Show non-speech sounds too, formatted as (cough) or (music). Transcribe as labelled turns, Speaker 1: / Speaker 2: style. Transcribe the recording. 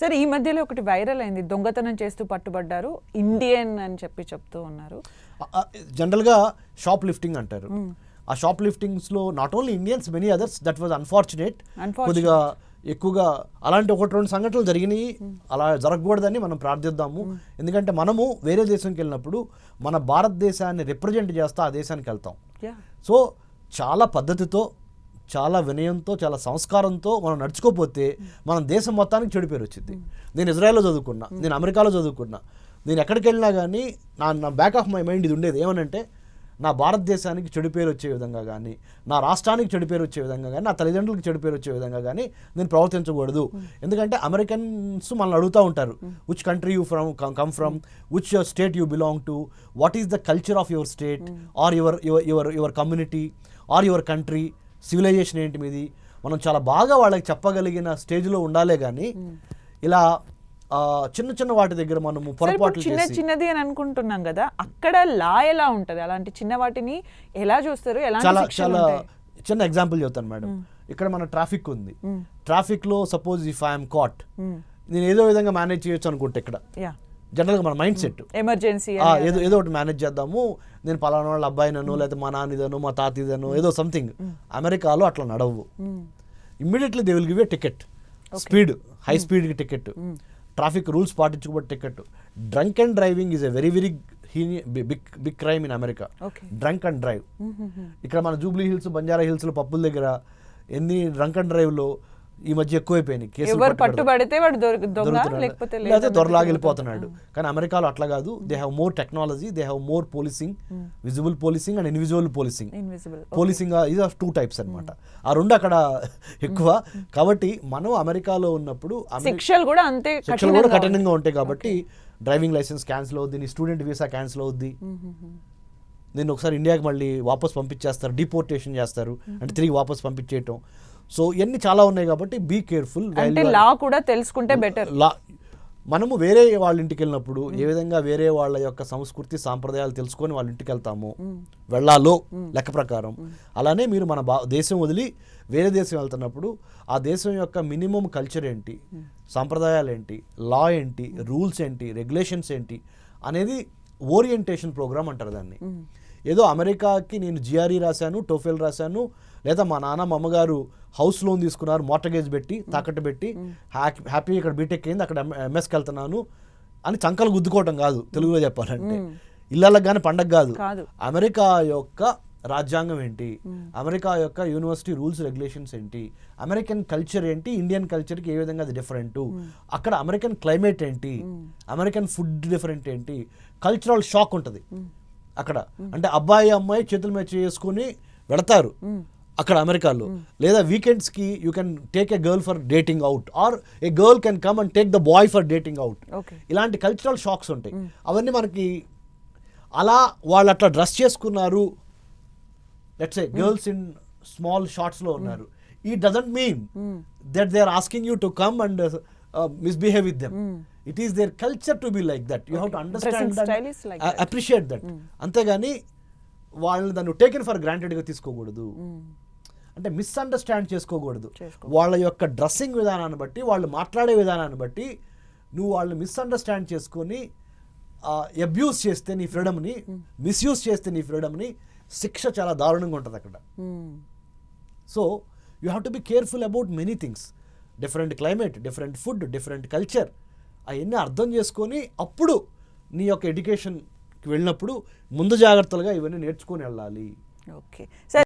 Speaker 1: సరే ఈ మధ్యలో ఒకటి వైరల్ అయింది. దొంగతనం చేస్తూ పట్టుబడ్డారు. ఇండియన్ అని చెప్పి చెప్తూ ఉన్నారు.
Speaker 2: జనరల్గా షాప్ లిఫ్టింగ్ అంటారు. ఆ shop లిఫ్టింగ్స్లో not only Indians many others that was unfortunate. కొద్దిగా ఎక్కువగా అలాంటి ఒకటి రెండు సంఘటనలు జరిగినాయి. అలా జరగకూడదని మనం ప్రార్థిద్దాము. ఎందుకంటే మనము వేరే దేశంకి వెళ్ళినప్పుడు మన భారతదేశాన్ని రిప్రజెంట్ చేస్తా ఆ దేశానికి వెళ్తాం. సో చాలా పద్ధతితో చాలా వినయంతో చాలా సంస్కారంతో మనం నడుచుకోపోతే మనం దేశం మొత్తానికి చెడు పేరు వచ్చింది. నేను ఇజ్రాయెల్లో చదువుకున్నా నేను అమెరికాలో చదువుకున్నా నేను ఎక్కడికి వెళ్ళినా కానీ నా నా బ్యాక్ ఆఫ్ మై మైండ్ ఇది ఉండేది. ఏమనంటే నా భారతదేశానికి చెడు పేరు వచ్చే విధంగా కానీ నా రాష్ట్రానికి చెడు పేరు వచ్చే విధంగా కానీ నా తల్లిదండ్రులకు చెడు పేరు వచ్చే విధంగా కానీ నేను ప్రవర్తించకూడదు. ఎందుకంటే అమెరికన్స్ మనల్ని అడుగుతూ ఉంటారు. Which country you from come from which your state you belong to what is the culture of your state or your your your your community or your country civilization ఏంటి మీది? మనం చాలా బాగా వాళ్ళకి చెప్పగలిగిన స్టేజ్లో ఉండాలే కానీ ఇలా చిన్న చిన్న వాటి దగ్గర మనము పొరపాట్లు
Speaker 1: చిన్న చిన్నది అని అనుకుంటున్నాం కదా అక్కడ లా ఎలా ఉంటది? అలాంటి చిన్న వాటిని ఎలా చూస్తారు? ఎలాంటి
Speaker 2: చాలా చాలా? చిన్న ఎగ్జాంపుల్ చెప్తాను మేడం. ఇక్కడ మన ట్రాఫిక్ ఉంది. ట్రాఫిక్లో సపోజ్ ఇఫ్ ఐఎమ్ కాట్ నేను ఏదో విధంగా మేనేజ్ చేయొచ్చు అనుకుంటే ఇక్కడ. జనరల్గా మన మైండ్ సెట్.
Speaker 1: ఎమర్జెన్సీ
Speaker 2: ఏదో ఏదో ఒకటి మేనేజ్ చేద్దాము. నేను పలానా వాళ్ళ అబ్బాయినను లేకపోతే మా నాన్నదను మా తాతయ్యదను ఏదో సంథింగ్ అమెరికాలో అట్లా నడవు. Immediately they will give a ticket speed high స్పీడ్కి ticket traffic rules పాటించుకోబట్టి ticket drunk and driving is a very very big big crime in America. Drunk and drive ఇక్కడ మన జూబ్లీ హిల్స్ బంజారా హిల్స్లో పప్పుల దగ్గర ఎన్ని డ్రంక్ అండ్ డ్రైవ్లో ఈ మధ్య ఎక్కువైపోయినాయి కేసులు పట్టుబడతాయి.
Speaker 1: పట్టుబడితే వాడు దొంగ. లేకపోతే లేదా
Speaker 2: దొరలాగా వెళ్ళిపోతున్నాడు కానీ అమెరికాలో అట్లా కాదు. They have more technology they have more policing visible policing and invisible policing policing ఇది టూ టైప్స్ అన్నమాట. ఆ రెండు అక్కడ (laughs) ఎక్కువ. కాబట్టి మనం అమెరికాలో ఉన్నప్పుడు
Speaker 1: శిక్షలు కూడా అంతే
Speaker 2: శిక్షలు కూడా
Speaker 1: కఠినంగా
Speaker 2: ఉంటాయి కాబట్టి డ్రైవింగ్ లైసెన్స్ క్యాన్సిల్ అవుద్ది నీ స్టూడెంట్ వీసా క్యాన్సిల్ అవుద్ది. నేను ఒకసారి ఇండియాకి మళ్ళీ వాపస్ పంపించేస్తారు డిపోర్టేషన్ చేస్తారు. అంటే తిరిగి వాపస్ పంపించేయటం. సో ఇవన్నీ చాలా ఉన్నాయి కాబట్టి బీ కేర్ఫుల్
Speaker 1: అంటే లా కూడా తెలుసుకుంటే బెటర్
Speaker 2: లా మనము వేరే వాళ్ళ ఇంటికి వెళ్ళినప్పుడు ఏ విధంగా వేరే వాళ్ళ యొక్క సంస్కృతి సాంప్రదాయాలు తెలుసుకొని వాళ్ళ ఇంటికి వెళ్తాము? వెళ్ళాలో లెక్క ప్రకారం. అలానే మీరు మన బా దేశం వదిలి వేరే దేశం వెళ్తున్నప్పుడు ఆ దేశం యొక్క మినిమం కల్చర్ ఏంటి? సాంప్రదాయాలు ఏంటి? లా ఏంటి? రూల్స్ ఏంటి? రెగ్యులేషన్స్ ఏంటి? అనేది ఓరియంటేషన్ ప్రోగ్రామ్ అంటారు దాన్ని. ఏదో అమెరికాకి నేను జిఆర్ఈ రాశాను టోఫెల్ రాశాను లేదా మా నాన్న మా అమ్మగారు హౌస్ లోన్ తీసుకున్నారు మోటగేజ్ పెట్టి తాకట్టు పెట్టి హ్యాపీ హ్యాపీ ఇక్కడ బీటెక్ అయింది అక్కడ ఎంఎస్కి వెళ్తున్నాను అని చంకలు గుద్దుకోవటం కాదు తెలుగులో చెప్పాలంటే. ఇళ్ళకి కానీ పండగ కాదు.
Speaker 1: కాదు.
Speaker 2: అమెరికా యొక్క రాజ్యాంగం ఏంటి? అమెరికా యొక్క యూనివర్సిటీ రూల్స్ రెగ్యులేషన్స్ ఏంటి? అమెరికన్ కల్చర్ ఏంటి? ఇండియన్ కల్చర్కి ఏ విధంగా అది డిఫరెంట్? అక్కడ అమెరికన్ క్లైమేట్ ఏంటి? అమెరికన్ ఫుడ్ డిఫరెంట్ ఏంటి? కల్చరల్ షాక్ ఉంటుంది. అక్కడ. అంటే అబ్బాయి అమ్మాయి చేతుల మీద చేసుకుని వెడతారు అక్కడ అమెరికాలో. లేదా వీకెండ్స్కి you can take a girl for dating out or a girl can come and take the boy for dating out ఇలాంటి కల్చరల్ షాక్స్ ఉంటాయి. అవన్నీ మనకి అలా వాళ్ళు అట్లా డ్రెస్ చేసుకున్నారు. Let's a girls in small షార్ట్స్లో ఉన్నారు. ఈ doesn't mean that they are asking you to come and misbehave with them it is their culture to be like that you have to understand appreciate that అంతేగాని వాళ్ళని దాన్ని taken for గ్రాంటెడ్గా తీసుకోకూడదు. అంటే misunderstand చేసుకోకూడదు.
Speaker 1: చేసుకోకూడదు.
Speaker 2: వాళ్ళ యొక్క డ్రెస్సింగ్ విధానాన్ని బట్టి వాళ్ళు మాట్లాడే విధానాన్ని బట్టి నువ్వు వాళ్ళని మిస్అండర్స్టాండ్ చేసుకొని అబ్యూస్ చేస్తే నీ ఫ్రీడమ్ని మిస్యూజ్ చేస్తే నీ ఫ్రీడమ్ని శిక్ష చాలా దారుణంగా ఉంటుంది అక్కడ so you have to be careful about many things different climate different food different culture అవన్నీ అర్థం చేసుకొని అప్పుడు నీ యొక్క ఎడ్యుకేషన్కి వెళ్ళినప్పుడు ముందు జాగ్రత్తలుగా ఇవన్నీ నేర్చుకొని వెళ్ళాలి.
Speaker 1: ఓకే. సరే